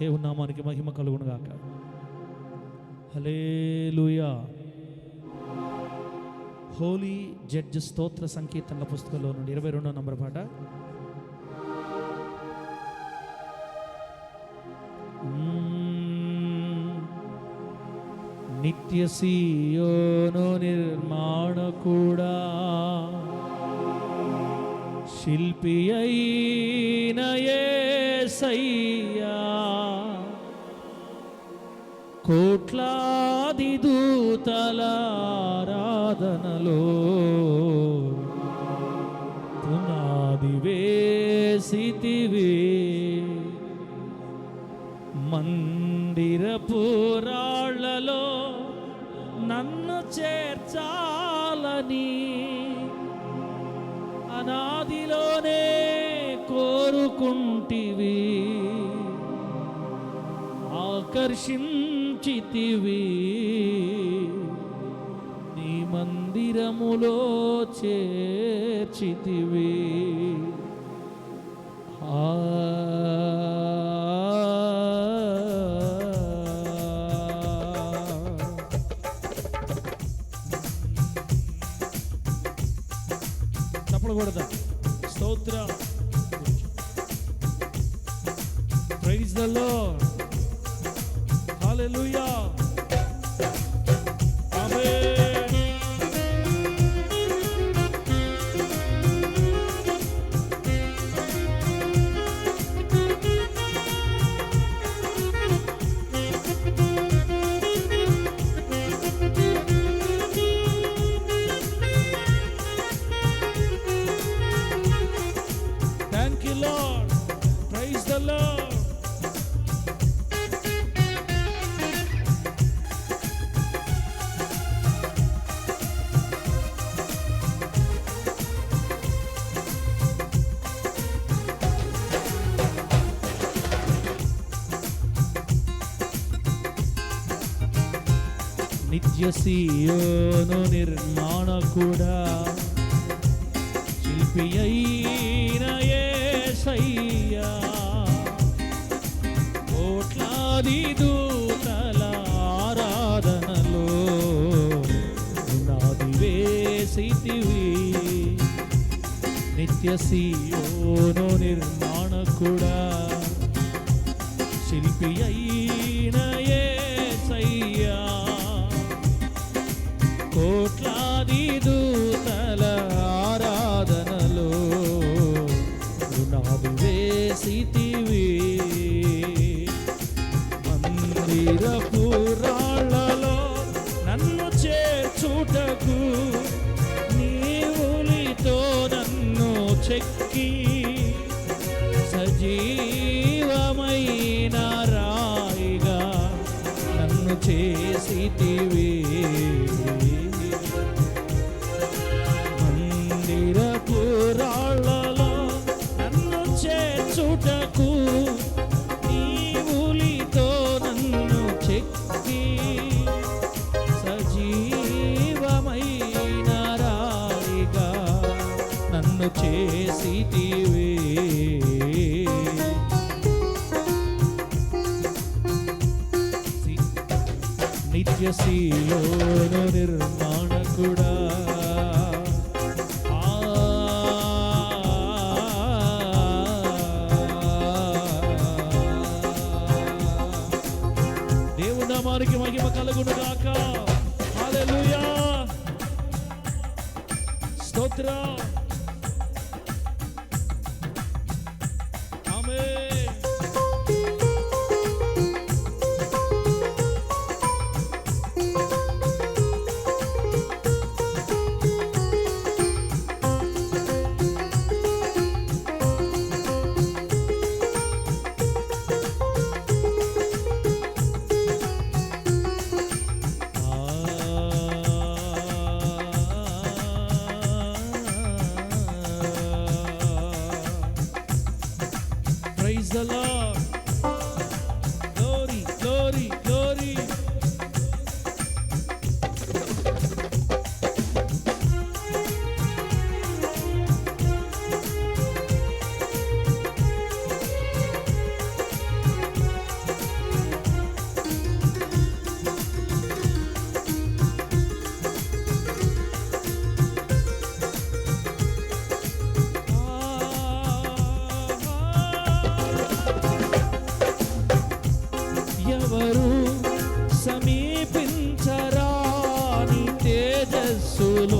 దేవుని నామానికి మహిమ కలుగును గాక హలేలుయా హోలీ జడ్జ్ స్తోత్ర సంకీర్తనల పుస్తకంలో నుండి ఇరవై రెండో నంబర్ పాట. నిత్య సీయోను నిర్మాణ కూడా శిల్పి అయిన యేసయ్యా కోట్లాది దూతల ఆరాధనలో? పునాది వేసితివి. మందిర పురాళ్ళలో నన్ను చేర్చాలని అనాదిలోనే కోరుకుంటివి. ఉంచితివి నీ మందిరములో చేర్చితివి. ఆ నిత్య సీయోను నిర్మాణ కూడా శిల్పి అయిన యేసయ్యా దూతల ఆరాధనలో నాది వేసితివి. నిత్య సీయోను నిర్మాణ కూడా శిల్పి అయినా వేసితివి మందిర పురాళ్ళలో నన్ను చేర్చుటకు నీవులితో నన్ను చెక్కి సజీవమైన రాయిగా నన్ను చేసితివి. చేసితివి నిత్య నిర్మ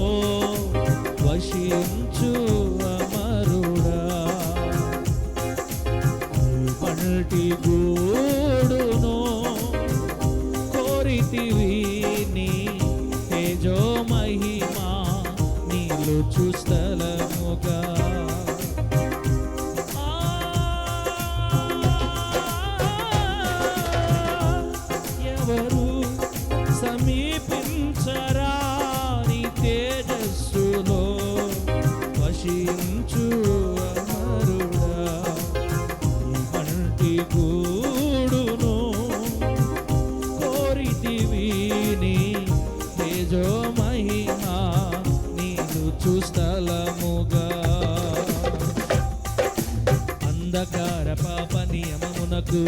Oh.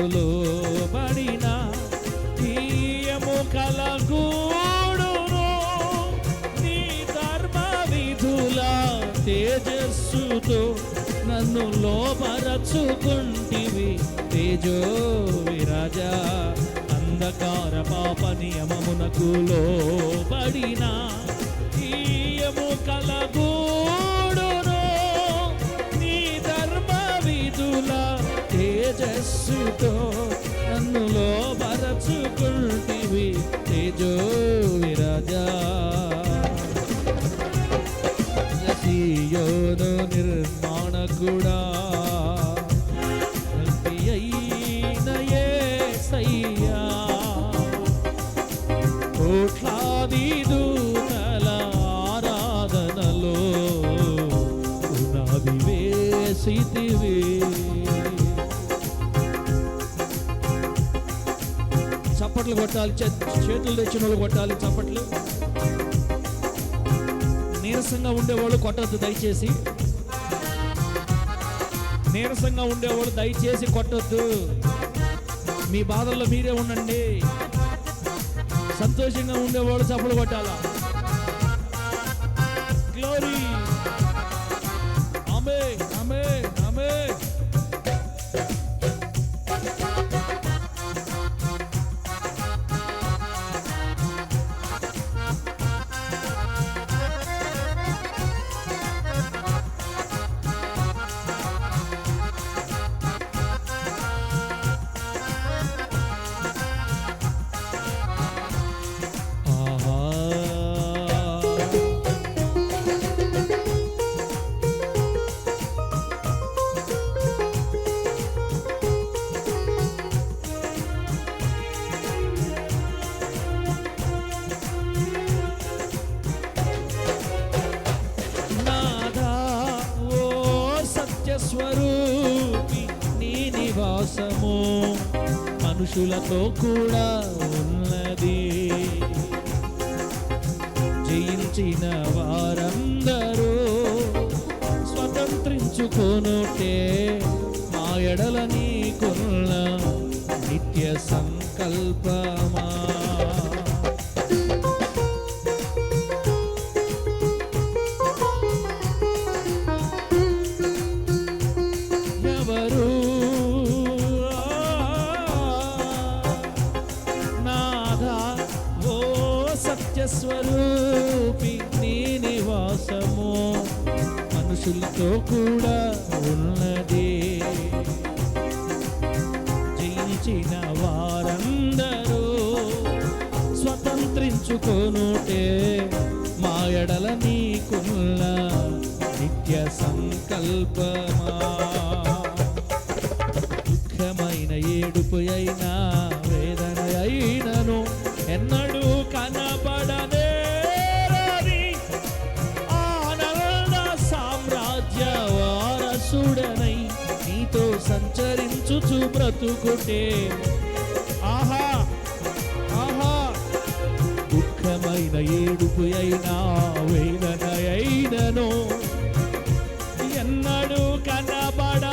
నియమమునకు పడిన తీయము కలగూడును నీ ధర్మ విధుల తేజస్సుతో నన్ను లోపరచుకుంటివి. తేజో విరాజా అంధకార పాప నియమమునకు లోబడిన తీయము కలగూ యస్సుతో నన్నులో లోపరచుకుంటివి తేజో విరాజా నిర్మాణ కూడా చప్పట్లు కొట్టాలి చేతులు తెచ్చిన వాళ్ళు కొట్టాలి చప్పట్లు. నీరసంగా ఉండేవాళ్ళు కొట్టద్దు దయచేసి. నీరసంగా ఉండేవాళ్ళు దయచేసి కొట్టొద్దు. మీ బాధల్లో మీరే ఉండండి. సంతోషంగా ఉండేవాళ్ళు చప్పలు కొట్టాలా? మనుషులతో కూడా ఉన్నది. జయించిన వారందరూ స్వతంత్రించుకొనుటే మా ఎడల నీకున్న నిత్య సంకల్పమా. ఎవరు కూడా బ్రతుకుటే ఆహా ఆహా. దుఃఖమైన ఏడుపు అయినా వేదన అయినను. ఎన్నడూ కనబడనేరని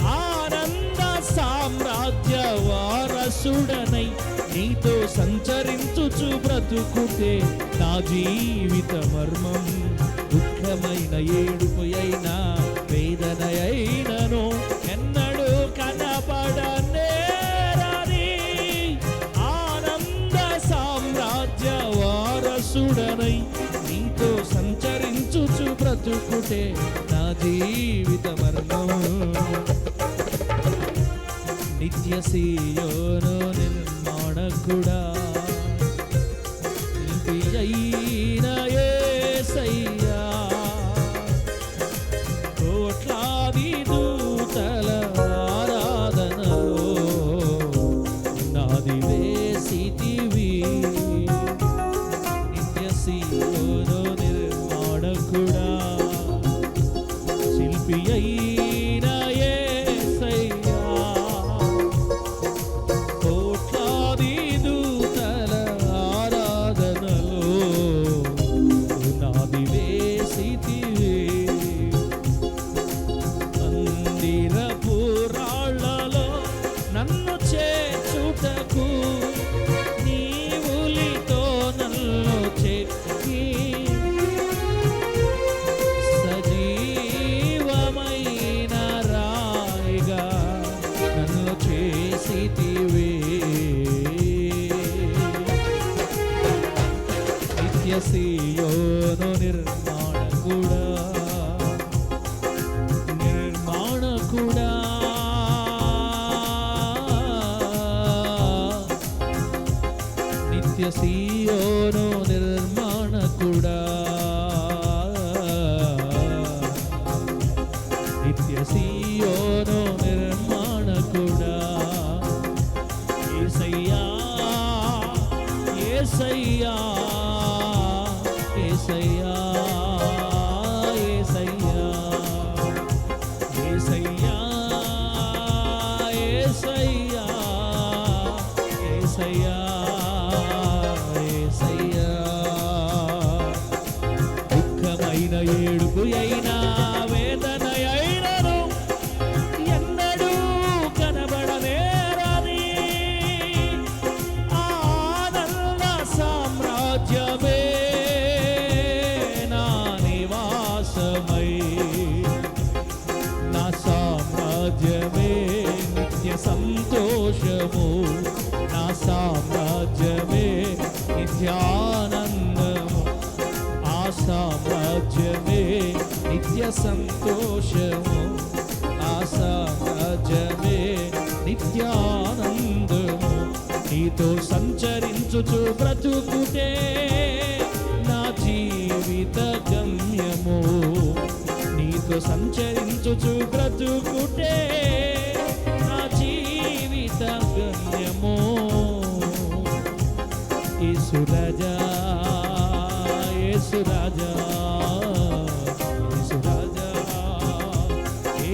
ఆనంద సామ్రాజ్య వారసుడనై నీతో సంచరించుచు బ్రతుకుతే నా జీవిత మర్మం. దుఃఖమైన ఏడుపు అయినా వేదన అయినను. వారసుడనై నీతో సంచరించుచు బ్రతుకుటే నా జీవిత మర్మం. నిత్య సీయోను నిర్మాణకుడా నిత్యసీయోను నిర్మాణ కూడా నిర్మాణ కూడా నిత్యసీ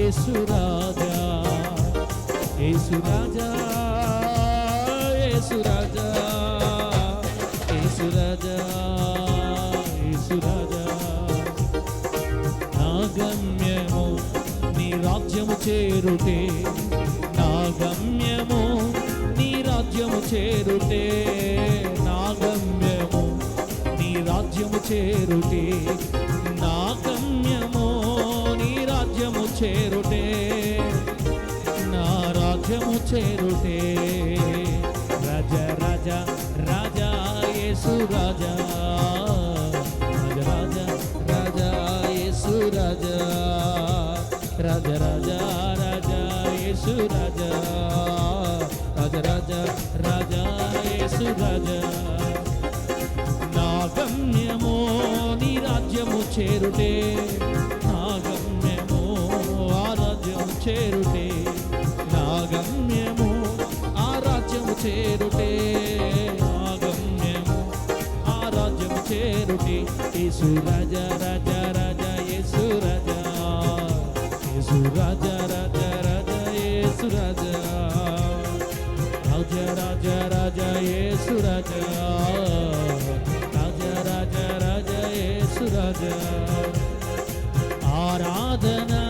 యేసురాజా యేసురాజా యేసురాజా యేసురాజా యేసురాజా యేసురాజా నా గమ్యము నీ రాజ్యము చేరుటే నా గమ్యము నీ రాజ్యము చేరుటే నా నీ రాజ్యము చేరుటే చేరుటే నా రాజ్యము చేరుటే రజ రజ రాజా యేసు రాజా రజ రాజా రాజా యేసు రాజా రాజా రాజా రాజా యేసు రాజా రాజా రాజా రాజా యేసు రాజా నా గమ్యము నీ రాజ్యము చేరుటే చేరుటే నా గమ్యము ఆ రాజ్యము చేరుటే నా గమ్యము ఆ రాజ్యము చేరుటే యేసు రాజా రాజా రాజా యేసు రాజా. యేసు రాజా రాజా రాజా యేసు రాజా. రాజ రాజా రాజా యేసు రాజా. రాజా రాజా రాజా యేసు రాజా. ఆరాధన ఆరాధన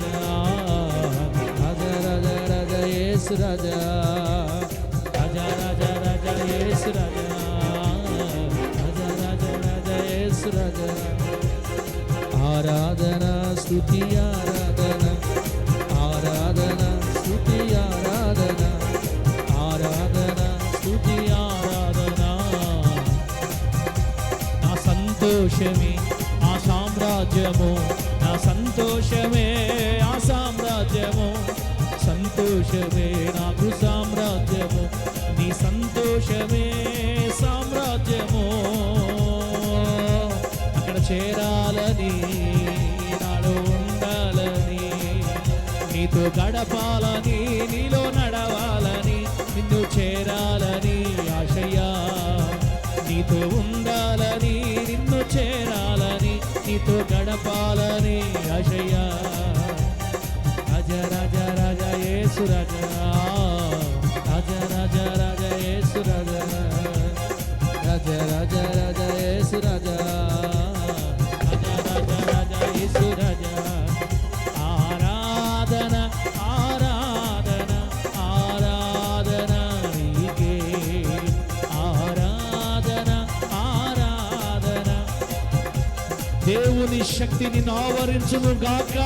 రాజా రాజా రాజా యేసు రాజా రాజా రాజా రాజా యేసు రాజా రాజా రాజా రాజా యేసు రాజా ఆరాధన ఆరాధన ఆరాధన ఆరాధన ఆరాధన ఆరాధన నా సంతోషమే ఆ సామ్రాజ్యము సంతోషమే ఆ సామ్రాజ్యము. సంతోషమే నాకు సామ్రాజ్యము. నీ సంతోషమే సామ్రాజ్యము. అక్కడ చేరాలని నాడు ఉండాలని నీతో గడపాలని నీలో నడవాలని నిన్ను చేరాలని ఆశయా. నీతో ఉండాలని నిన్ను చేరాలి నీతో గడపాలని ఆశయ్యా రాజ రాజ రాజ యేసు రాజా. శక్తి నిన్ను ఆవరించును గాక.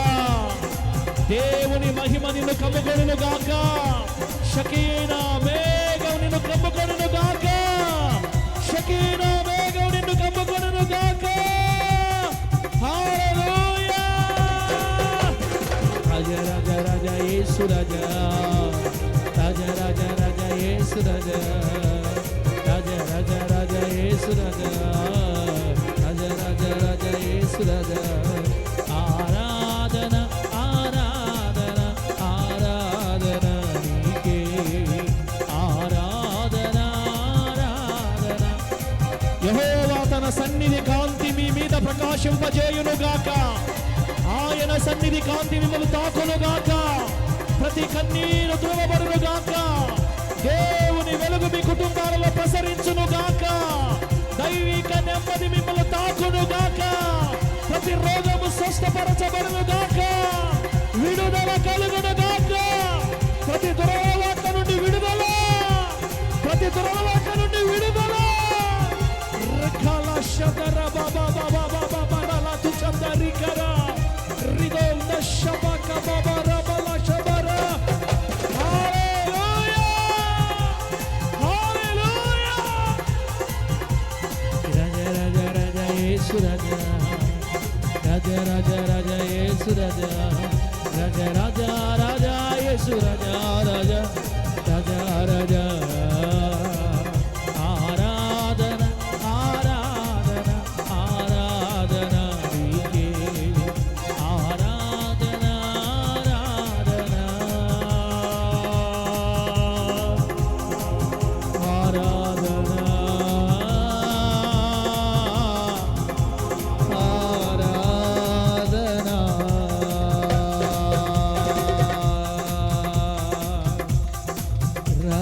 దేవుని మహిమ నిన్ను కమ్ముకొను గాక. షకీనా మేఘం నిన్ను కమ్ముకొను గాక. షకీనా మేఘం నిన్ను కమ్ముకొను గాక. హల్లెలూయా. రాజ రాజ రాజ యేసు రాజ. రాజ రాజ రాజ యేసు రాజ. రాజ రాజ రాజ యేసు రాజ. రాజ రాజ రాజ యేసు ఆరాధన ఆరాధన ఆరాధన నీకే ఆరాధన ఆరాధన యహోవా తన సన్నిధి కాంతి మీ మీద ప్రకాశింపజేయును గాక ఆయన సన్నిధి కాంతి మిమ్మల్ని తాకునుగాక ప్రతి కన్నీరు దూరబడును గాక దేవుని వెలుగు మీ కుటుంబాలలో ప్రసరించును గాక దైవిక నెమ్మది మిమ్మల్ని తాకునుగాక గాక ప్రతి రోగము స్వస్థపరచబడును గాక విడుదల కలుగును గాక. ప్రతి దురలవాట్ల నుండి విడుదల ప్రతి దురలవాట్ల నుండి విడుదల. రకాల శతర బాబా బాబా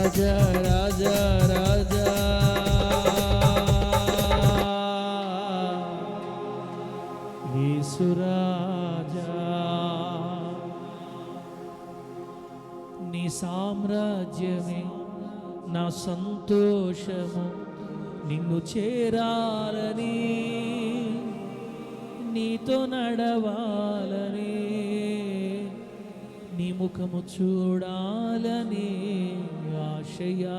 రాజ రాజ రాజ. యేసురాజా నీ సామ్రాజ్యమే నా సంతోషము నిన్ను చేరాలని నీతో నడవాలని నీ ముఖము చూడాలని శయా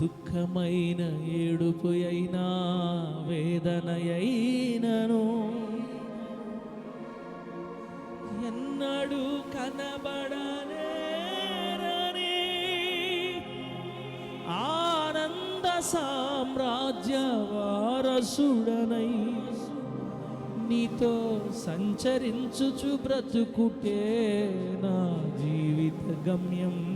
దుఃఖమైన ఏడుపు అయినా వేదనయైనను ఎన్నడూ కనబడనేరని ఆనంద సామ్రాజ్య వారసుడనై నీతో సంచరించుచు బ్రతుకుటే నా జీవిత గమ్యం.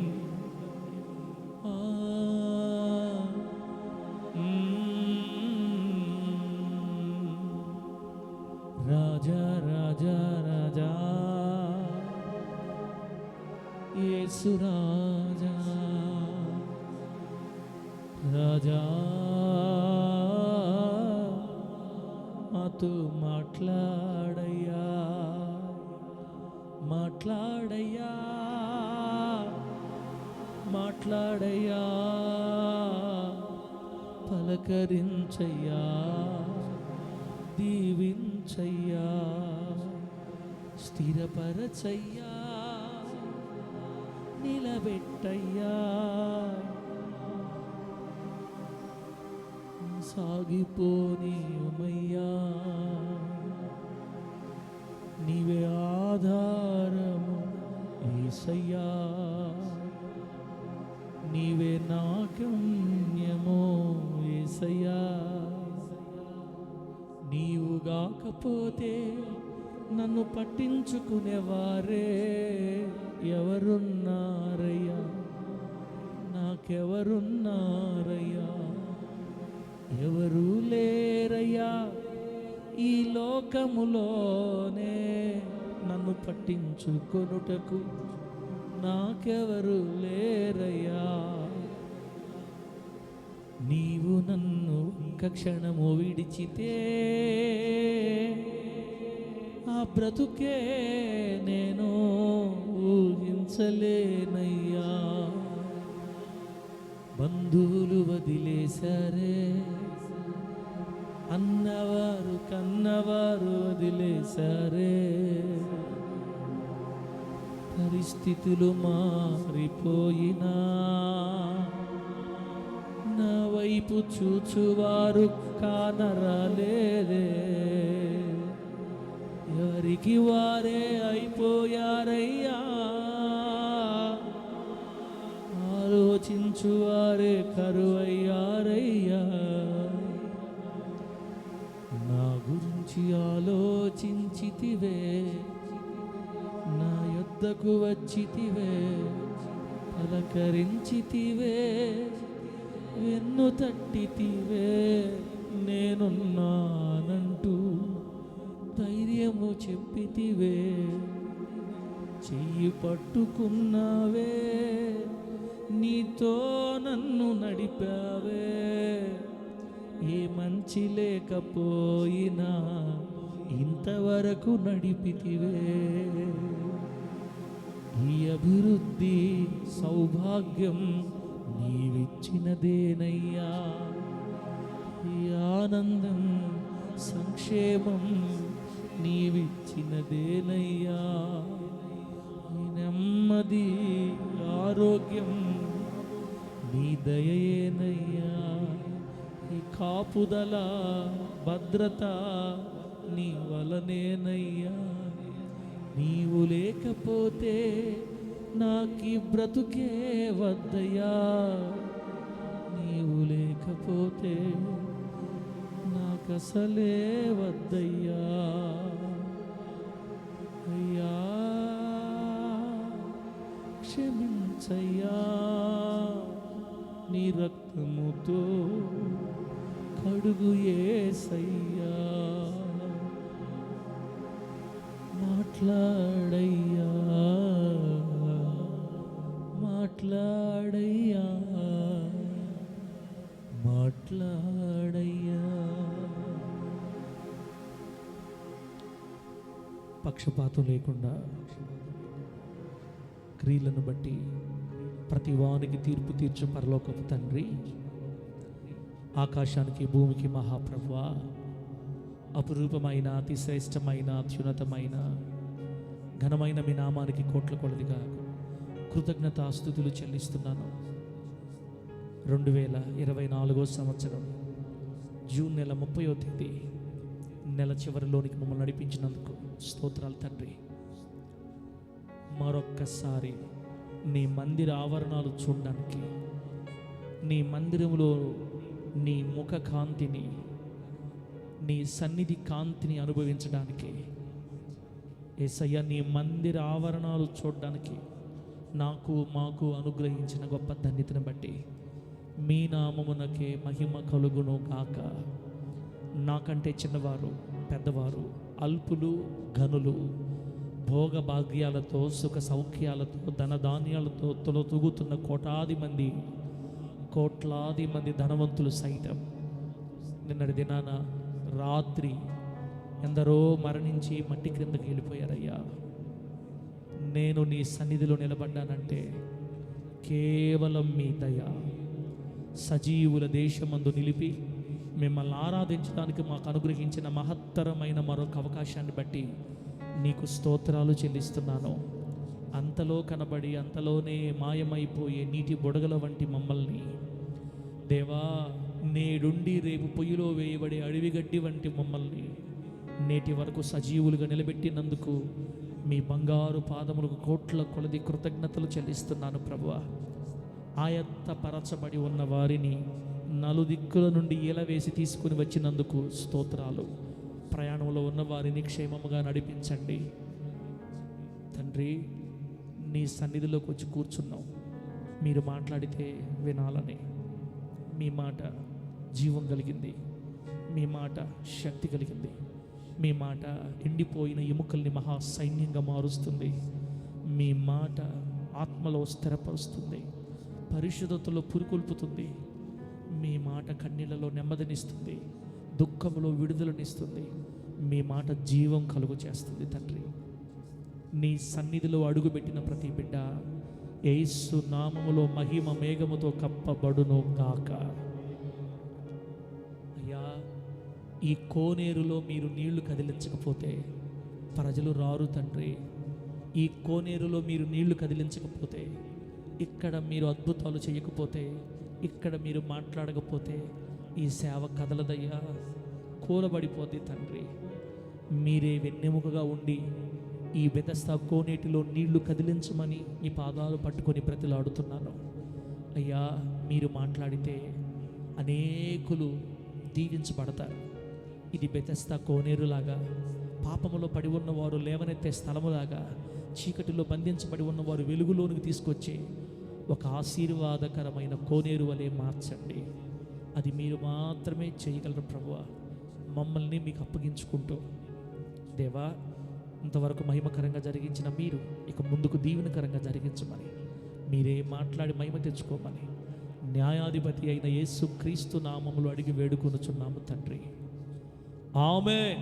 నిలబెట్టయ్యా సాగిపోని ఉమయ్యా నీవే ఆధారము ఈసయ్యా నీవే నాగమ్యమో ఏసయ్యా. నీవు గాకపోతే నన్ను పట్టించుకునేవారే ఎవరున్నారయ్య? నాకెవరున్నారయ్యా? ఎవరు లేరయ్యా. ఈ లోకములోనే నన్ను పట్టించుకొనుటకు నాకెవరు లేరయ్యా. నీవు నన్ను ఒక్క క్షణము విడిచితే ఆ బ్రతుకే నేను ఊహించలేనయ్యా. బంధువులు వదిలేశారే. అన్నవారు కన్నవారు వదిలేశారే. పరిస్థితులు మారిపోయినా. నా వైపు చూచువారు కానరాలేదే. ఎవరికి వారే అయిపోయారయ్యా? ఆలోచించువారే కరువయ్యారయ్యా నా గురించి ఆలోచించితివే నా యొద్దకు వచ్చితివే పలకరించితివే వెన్ను తట్టితివే నేనున్నానంటూ ధైర్యము చెప్పితివే. చెయ్యి పట్టుకున్నావే నీతో నన్ను నడిపావే. ఏ మంచి లేకపోయినా ఇంతవరకు నడిపితివే. ఈ అభివృద్ధి సౌభాగ్యం నీవిచ్చినదేనయ్యా. ఈ ఆనందం సంక్షేమం నీవిచ్చినదేనయ్యా. నెమ్మది ఆరోగ్యం నీ దయయేనయ్యా నీ కాపుదల భద్రత నీ వలనేనయ్యా. నీవు లేకపోతే నాకి బ్రతుకే వద్దయ్యా. నీవు లేకపోతే నాకసలే వద్దయ్యా. అయ్యా క్షమించయ్యా. నీ రక్తముతో కడుగు ఏసయ్యా. మాట్లాడయ్యా మాట్లాడయ్యా మాట్లాడయ్యా. పక్షపాతం లేకుండా క్రియలను బట్టి ప్రతి వానికి తీర్పు తీర్చు పరలోకపు తండ్రి. ఆకాశానికి భూమికి మహాప్రభ. అపురూపమైన అతి శ్రేష్టమైన అత్యున్నతమైన ఘనమైన మీ నామానికి కోట్ల కొలదిగా. కృతజ్ఞతాస్థుతులు చెల్లిస్తున్నాను. రెండు వేల ఇరవై నాలుగో సంవత్సరం జూన్ నెల ముప్పయో తేదీ నెల చివరిలోనికి మమ్మల్ని నడిపించినందుకు స్తోత్రాలు తండ్రి. మరొక్కసారి నీ మందిర ఆవరణాలు చూడడానికి నీ మందిరంలో నీ ముఖ కాంతిని నీ సన్నిధి కాంతిని అనుభవించడానికి ఏసయ్య నీ మందిర ఆవరణాలు చూడడానికి నాకు మాకు అనుగ్రహించిన గొప్ప ధన్యతను బట్టి మీ నామమునకే మహిమ కలుగును కాక నాకంటే చిన్నవారు పెద్దవారు అల్పులు ఘనులు భోగ భాగ్యాలతో సుఖ సౌఖ్యాలతో ధనధాన్యాలతో తొలతూగుతున్న కోటాది మంది కోట్లాది మంది ధనవంతులు సైతం. నిన్నటి దినాన రాత్రి ఎందరో మరణించి మట్టి క్రిందకి వెళ్ళిపోయారయ్యా. నేను నీ సన్నిధిలో నిలబడ్డానంటే కేవలం మీ దయ. సజీవుల దేశమందు నిలిపి మిమ్మల్ని ఆరాధించడానికి మాకు అనుగ్రహించిన మహత్తరమైన మరొక అవకాశాన్ని బట్టి నీకు స్తోత్రాలు చెల్లిస్తున్నాను. అంతలో కనబడి అంతలోనే మాయమైపోయే నీటి బుడగల వంటి మమ్మల్ని. దేవా నేడుండి రేపు పొయ్యిలో వేయబడే అడవిగడ్డి వంటి మమ్మల్ని. నేటి వరకు సజీవులుగా నిలబెట్టినందుకు మీ బంగారు పాదములకు కోట్ల కొలది కృతజ్ఞతలు చెల్లిస్తున్నాను ప్రభువా. ఆయత్తపరచబడి ఉన్న వారిని నలుదిక్కుల నుండి ఇలవేసి తీసుకుని వచ్చినందుకు స్తోత్రాలు. ప్రయాణంలో ఉన్న వారిని క్షేమముగా నడిపించండి. తండ్రి నీ సన్నిధిలోకి వచ్చి కూర్చున్నాం మీరు మాట్లాడితే వినాలని. మీ మాట జీవం కలిగింది. మీ మాట శక్తి కలిగింది. మీ మాట ఎండిపోయిన ఎముకల్ని మహా సైన్యంగా మారుస్తుంది. మీ మాట ఆత్మలో స్థిరపరుస్తుంది. పరిశుద్ధతలో పురుకొల్పుతుంది. మీ మాట కన్నీళ్ళలో నెమ్మదినిస్తుంది. దుఃఖములో విడుదలనిస్తుంది. మీ మాట జీవం కలుగు చేస్తుంది తండ్రి. నీ సన్నిధిలో అడుగుపెట్టిన ప్రతి బిడ్డ ఏసు నామములో మహిమ మేఘముతో కప్పబడును గాక. అయ్యా ఈ కోనేరులో మీరు నీళ్ళు కదిలించకపోతే ప్రజలు రారు తండ్రి. ఈ కోనేరులో మీరు నీళ్ళు కదిలించకపోతే ఇక్కడ మీరు అద్భుతాలు చేయకపోతే ఇక్కడ మీరు మాట్లాడకపోతే ఈ సేవ కదలదయ్యా. కూలబడిపోద్ది తండ్రి మీరే వెన్నెముకగా ఉండి ఈ బెదస్త కోనేటిలో నీళ్ళు కదిలించమని మీ పాదాలు పట్టుకొని బ్రతిలాడుతున్నాను. అయ్యా మీరు మాట్లాడితే అనేకులు దీవించబడతారు. ఇది బెతస్తా కోనేరులాగా పాపములో పడి ఉన్నవారు లేవనెత్తే స్థలములాగా చీకటిలో బంధించబడి ఉన్నవారు వెలుగులోనికి తీసుకొచ్చి ఒక ఆశీర్వాదకరమైన కోనేరు వలె మార్చండి. అది మీరు మాత్రమే చేయగలరు ప్రభువ. మమ్మల్ని మీకు అప్పగించుకుంటూ. దేవా ఇంతవరకు మహిమకరంగా జరిగించిన మీరు ఇక ముందుకు దీవెనకరంగా జరిగించమని. మీరే మాట్లాడి మహిమ తెచ్చుకోమని. న్యాయాధిపతి అయిన యేసు క్రీస్తు నామములు అడిగి వేడుకొనుచున్నాము తండ్రి. ఆమె